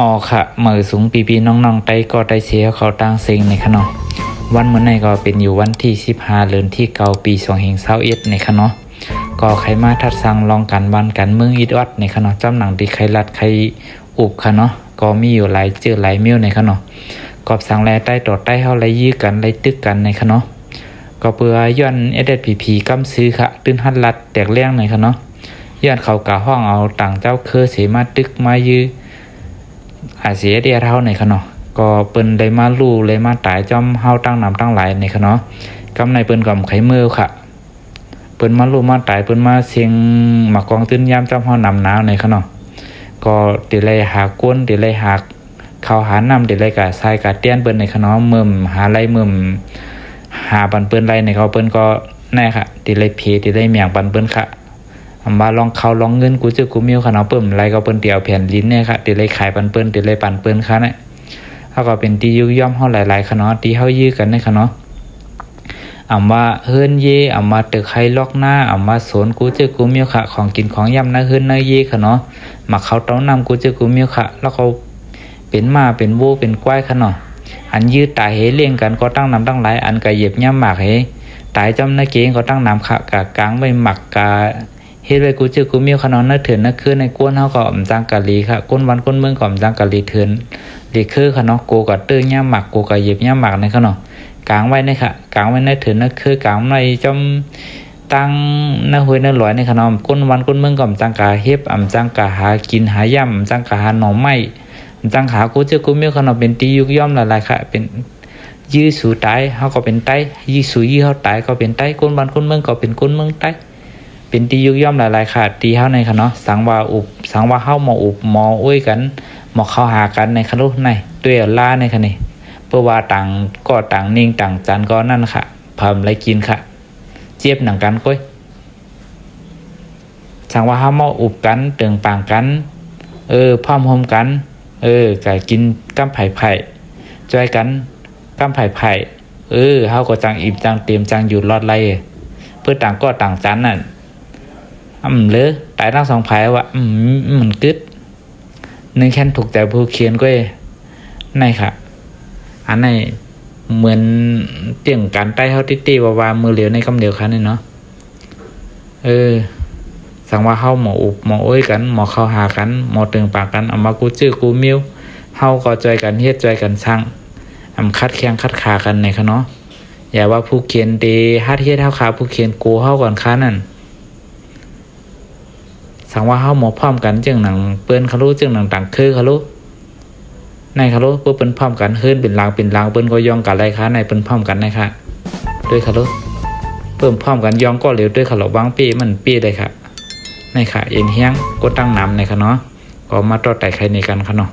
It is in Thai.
อ๋อค่ะมือสูงปีปีน้องๆไต้ก็ได้เสียเขาตั้งเซ็งในคะเนาะวันเมื่อไหนก็เป็นอยู่วันที่15เดือนที่เกาปี2 0 2 1ในคะเนาะก็ใครมาทัดสั่งลองกันบ้านกันเมืองอีดวัดในคะเนาะจำหนังที่ใครรัดใครอุบค่ะเนาะก็มีอยู่หลายเจอหลายเมี้ยวในคะเนาะกอบสั่งแลใต้ต่อใต้เฮาไลยื้อกันไลตึกกันในคะเนาะก็เปื่อย้อนเอเดพีพีกำซื้อค่ะ ตื้นหัดลัดแตกเลี้ยงในคะเนาะย้อนเขากะห้องเอาต่างเจ้าเคอเสมาตึกมายื้อ อาเสียเดียเท่าในขะเนาะก็เปิ้นได้มาลู่เลยมาตายจอมเฮาตั้งนำตั้งหลายในขะเนาะกำในเปิ้นก่อมไขมือค่ะเปิ้นมาลู่มาตายเปิ้นมาเสียงมากองตื้นยามจอมเฮานำหนาวในขะเนาะก็ติเลยหากวนติเลยหากเขาหานำติเลยกะทรายกะเตี้ยนเปิ้นในขะเนาะมึมหาไรมึมหาปันเปิ้นไรในเขาเปิ้นก็แน่ค่ะติเลยเพติเลยเมียงปันเปิ้นค่ะ อำมาลองเขาลองเงินกูเจอกูมีค่ะเนาะเปิ้มไรก็เปิ้นเตียวแผ่นลิ้นเนี่ยค่ะติเลยขายปันเปิ้นติเลยปันเปิ้นค่ะเนี่ยเฮาก็เป็นตียุย่อมเฮาหลายๆค่ะเนาะตีเฮายื้อกันเนี่ยค่ะเนาะอำว่าเฮิรนเยอำมาตึกไฮล็อกหน้าอำมาสวนกูเจอกูมีค่ะ ของกินของย่ำนะเฮิรนนะเยค่ะเนาะมาเขาต้องนำกูเจอกูมีค่ะ แล้วเขาเป็นมาเป็นโวเป็นกวายค่ะเนาะอันยื้อตายเฮเลี้ยงกันก็ตั้งนำตั้งหลายอันก็เหยียบย่ำหมากเฮตายจำนะเกงก็ตั้งนำค่ะกะกลางไว้หมักกะ เฮ็ดไว้กูจื้อกูมีขนอนนักเถือนนักคือในกวนเฮาก็อำจังกะลีค่ะก้นวันก้นเมืองก็อำจังกะลีเถือนลีคือค่ะเนาะกูก็ตื้อย่าหมักกูก็เย็บย่าหมักในค่ะเนาะกลางไว้ในค่ะกลางไว้ในเถือนนักคือกลางในจอมตั้งนาหวยนาหลอยในค่ะเนาะก้นวันก้นเมืองก็อำจังกะเฮ็บอำจังกะหากินหาย่ำอำจังกะหาหน่อไม้อำจังหากูจื้อกูมีขนมเป็นตียุกย่อมหลายๆค่ะ เป็นยื้อสู่ตเฮาก็เป็นไตยื้อสู่ยื้อเฮาไตาก็เป็นไตก้นวันก้นเมืองก็เป็นก้นเมืองไต เป็นตียุกย่อมหลายๆค่ะตีเฮาในค่ะเนาะสังว่าอุบสังว่าเฮามาอุบหมออุ้ยกันหมอเข้าหากันในคะลุในด้วยล่าในค่ะนี่เพื่อว่าต่างก็ต่างนิ่งต่างจันก็นั่นค่ะพามไรกินค่ะ เจี๊ยบหนังกันก้อยสังว่าเฮามาอุบกันเตืองปางกัน เออพร้อมโฮมกัน เออก็กินกำไผ่ไผ่จอยกันกำไผ่ไผ่เออเฮาก็จังอิ่มจังเตรียมจังอยู่รอดไรเพื่อต่างก็ต่างจันนั่น อืมเลยตายทั้งสองภายว่า อืมมันกึดนึงแค่นถูกใจผู้เขียนก็เอในค่ะ อันในเหมือนเตียงการใต้เขาติตีว่าวามือเหลียวในคำเดียวกันนี่เนาะเออ สั่งว่าเข้าหมออุบหมอโอ้ยกันหมอเข้าหากันหมอตึงปากกันเอามากูจื้อกูมิ้วเฮาก็จอยกันเฮ็ดจอยกันช่างอำคัดแข้งคัดขากันในคะเนาะอย่าว่าผู้เขียนดีฮัดเฮ็ดเท่าขาผู้เขียนกูเฮาก่อนค้านั่น สังว่าเฮาหมอพร้อมกันจึงหนังเปิ้นเขารุจึงหนังต่างคือเขารุในเขารุเพื่อเปิ้นพร้อมกันเฮิรนเป็นลางเป็นลางเปิ้นก็ย่องกันไรคะในเปิ้นพร้อมกันนะคะด้วยเขารุเพิ่มพร้อมกันย่องก็เร็วด้วยเขาหลบวางปีมันปีได้ค่ะในค่ะเอ็นเฮียงก็ตั้งนำในค่ะเนาะก็มาต่อแต่ใครในกันค่ะเนาะ